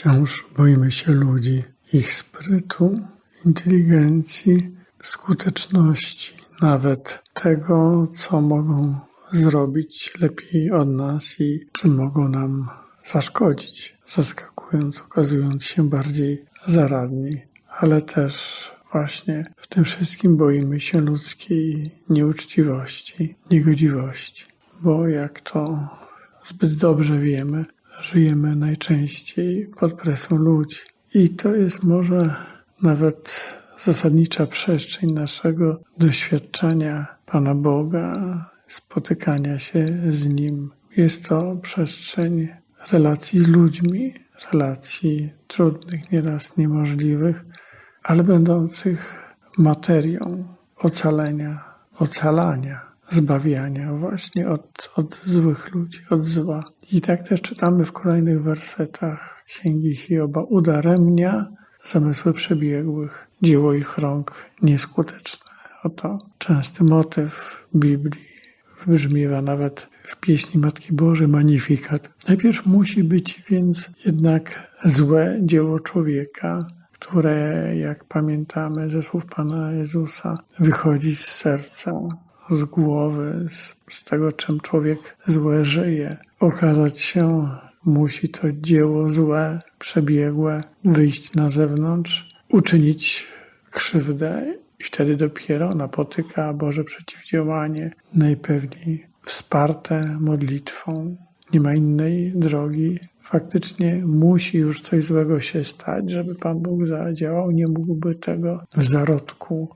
Wciąż boimy się ludzi, ich sprytu, inteligencji, skuteczności, nawet tego, co mogą zrobić lepiej od nas i czym mogą nam zaszkodzić, zaskakując, okazując się bardziej zaradni, ale też właśnie w tym wszystkim boimy się ludzkiej nieuczciwości, niegodziwości, bo jak to zbyt dobrze wiemy, żyjemy najczęściej pod presją ludzi. I to jest może nawet zasadnicza przestrzeń naszego doświadczenia Pana Boga, spotykania się z Nim. Jest to przestrzeń relacji z ludźmi, relacji trudnych, nieraz niemożliwych, ale będących materią ocalenia, ocalania, zbawiania właśnie od, od złych ludzi, od zła. I tak też czytamy w kolejnych wersetach Księgi Hioba. Udaremnia zamysły przebiegłych, dzieło ich rąk nieskuteczne. Oto częsty motyw Biblii wybrzmiewa nawet w pieśni Matki Bożej Magnifikat. Najpierw musi być więc jednak złe dzieło człowieka, które, jak pamiętamy ze słów Pana Jezusa, wychodzi z serca, z głowy, z, z tego, czym człowiek złe żyje. Okazać się musi to dzieło złe, przebiegłe, wyjść na zewnątrz, uczynić krzywdę i wtedy dopiero napotyka Boże przeciwdziałanie, najpewniej wsparte modlitwą. Nie ma innej drogi. Faktycznie musi już coś złego się stać, żeby Pan Bóg zadziałał. Nie mógłby tego w zarodku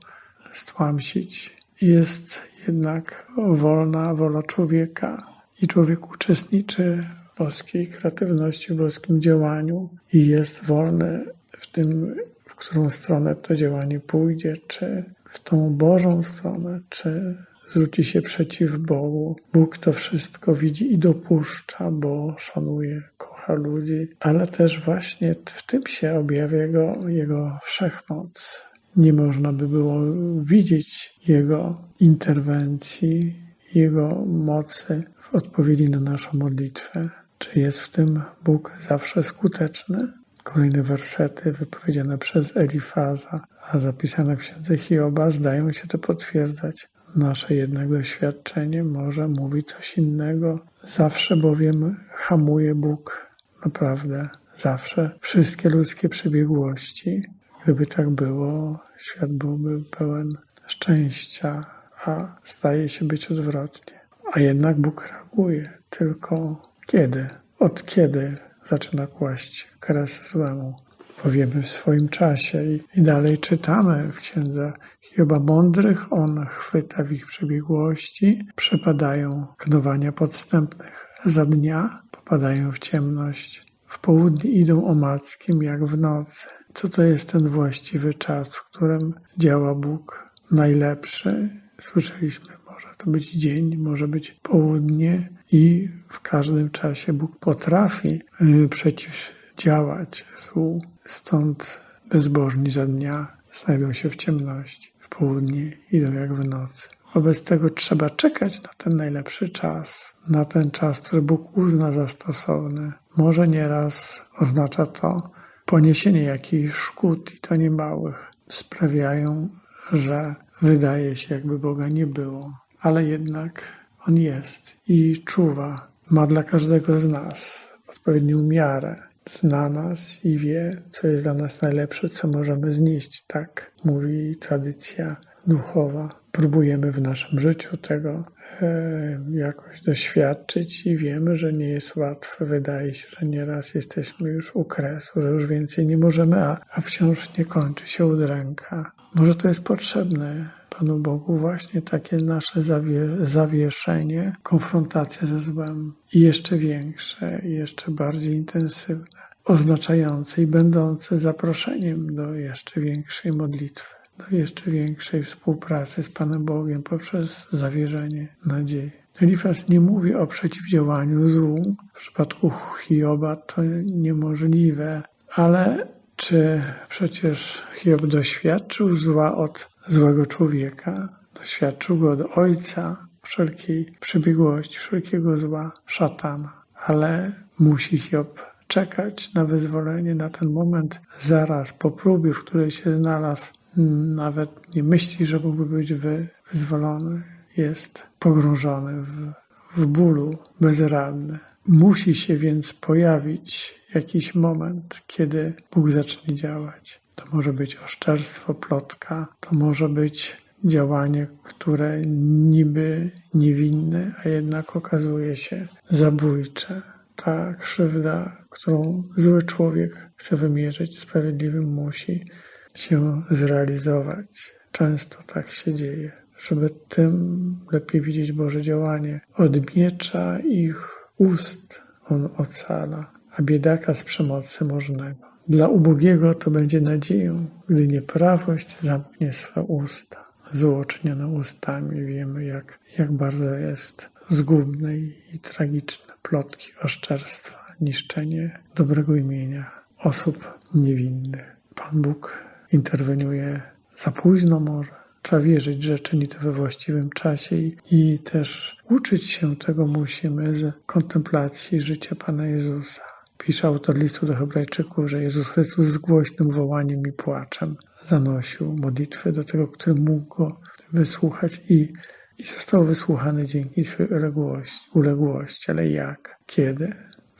stłamsić. Jest jednak wolna wola człowieka i człowiek uczestniczy w boskiej kreatywności, w boskim działaniu i jest wolny w tym, w którą stronę to działanie pójdzie, czy w tą Bożą stronę, czy zwróci się przeciw Bogu. Bóg to wszystko widzi i dopuszcza, bo szanuje, kocha ludzi, ale też właśnie w tym się objawia Jego, jego wszechmoc. Nie można by było widzieć Jego interwencji, Jego mocy w odpowiedzi na naszą modlitwę. Czy jest w tym Bóg zawsze skuteczny? Kolejne wersety wypowiedziane przez Elifaza, a zapisane w księdze Hioba zdają się to potwierdzać. Nasze jednak doświadczenie może mówi coś innego. Zawsze bowiem hamuje Bóg, naprawdę, zawsze wszystkie ludzkie przebiegłości. Gdyby tak było, świat byłby pełen szczęścia, a staje się być odwrotnie. A jednak Bóg reaguje. Tylko kiedy? Od kiedy zaczyna kłaść kres złemu? Powiemy w swoim czasie. I, I dalej czytamy w księdze Hioba mądrych, on chwyta w ich przebiegłości, przepadają knowania podstępnych. Za dnia popadają w ciemność. W południe idą omackiem jak w nocy. Co to jest ten właściwy czas, w którym działa Bóg najlepszy? Słyszeliśmy, może to być dzień, może być południe i w każdym czasie Bóg potrafi y, przeciwdziałać złu. Stąd bezbożni za dnia znajdą się w ciemności, w południe idą jak w nocy. Wobec tego trzeba czekać na ten najlepszy czas, na ten czas, który Bóg uzna za stosowny. Może nieraz oznacza to poniesienie jakichś szkód i to niemałych. Sprawiają, że wydaje się, jakby Boga nie było, ale jednak On jest i czuwa. Ma dla każdego z nas odpowiednią miarę. Zna nas i wie, co jest dla nas najlepsze, co możemy znieść. Tak mówi tradycja duchowa. Próbujemy w naszym życiu tego e, jakoś doświadczyć i wiemy, że nie jest łatwe. Wydaje się, że nieraz jesteśmy już u kresu, że już więcej nie możemy, a, a wciąż nie kończy się udręka. Może to jest potrzebne Panu Bogu właśnie takie nasze zawie, zawieszenie, konfrontacja ze złem i jeszcze większe, i jeszcze bardziej intensywne, oznaczające i będące zaproszeniem do jeszcze większej modlitwy do jeszcze większej współpracy z Panem Bogiem poprzez zawierzenie nadziei. Elifas nie mówi o przeciwdziałaniu złu. W przypadku Hioba to niemożliwe, ale czy przecież Hiob doświadczył zła od złego człowieka? Doświadczył go od ojca, wszelkiej przybiegłości, wszelkiego zła, szatana. Ale musi Hiob czekać na wyzwolenie, na ten moment zaraz po próbie, w której się znalazł, nawet nie myśli, że mógłby być wy, wyzwolony, jest pogrążony w, w bólu, bezradny. Musi się więc pojawić jakiś moment, kiedy Bóg zacznie działać. To może być oszczerstwo, plotka, to może być działanie, które niby niewinne, a jednak okazuje się zabójcze. Ta krzywda, którą zły człowiek chce wymierzyć sprawiedliwym, musi się zrealizować. Często tak się dzieje. Żeby tym lepiej widzieć Boże działanie. Od miecza ich ust on ocala, a biedaka z przemocy możnego. Dla ubogiego to będzie nadzieją, gdy nieprawość zamknie swe usta. Zło ustami wiemy, jak, jak bardzo jest zgubne i, tragiczne. Plotki, oszczerstwa, niszczenie dobrego imienia osób niewinnych. Pan Bóg interweniuje za późno może. Trzeba wierzyć, że czyni to we właściwym czasie i, i też uczyć się tego musimy z kontemplacji życia Pana Jezusa. Pisze autor listu do Hebrajczyków, że Jezus Chrystus z głośnym wołaniem i płaczem zanosił modlitwę do tego, który mógł go wysłuchać i, i został wysłuchany dzięki swojej uległości, uległości. Ale jak? Kiedy?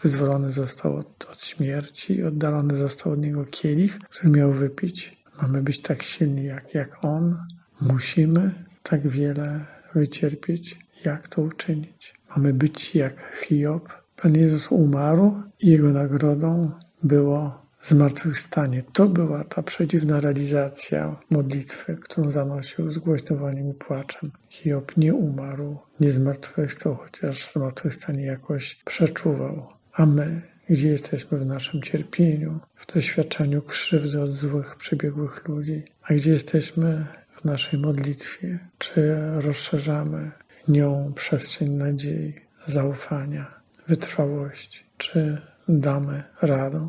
Wyzwolony został od, od śmierci, oddalony został od niego kielich, który miał wypić. Mamy być tak silni jak, jak on. Musimy tak wiele wycierpieć. Jak to uczynić? Mamy być jak Hiob. Pan Jezus umarł i jego nagrodą było zmartwychwstanie. To była ta przedziwna realizacja modlitwy, którą zanosił z głośnowaniem i płaczem. Hiob nie umarł, nie zmartwychwstał, chociaż zmartwychwstanie jakoś przeczuwał. A my, gdzie jesteśmy w naszym cierpieniu, w doświadczeniu krzywdy od złych, przebiegłych ludzi, a gdzie jesteśmy w naszej modlitwie, czy rozszerzamy nią przestrzeń nadziei, zaufania, wytrwałości, czy damy radę.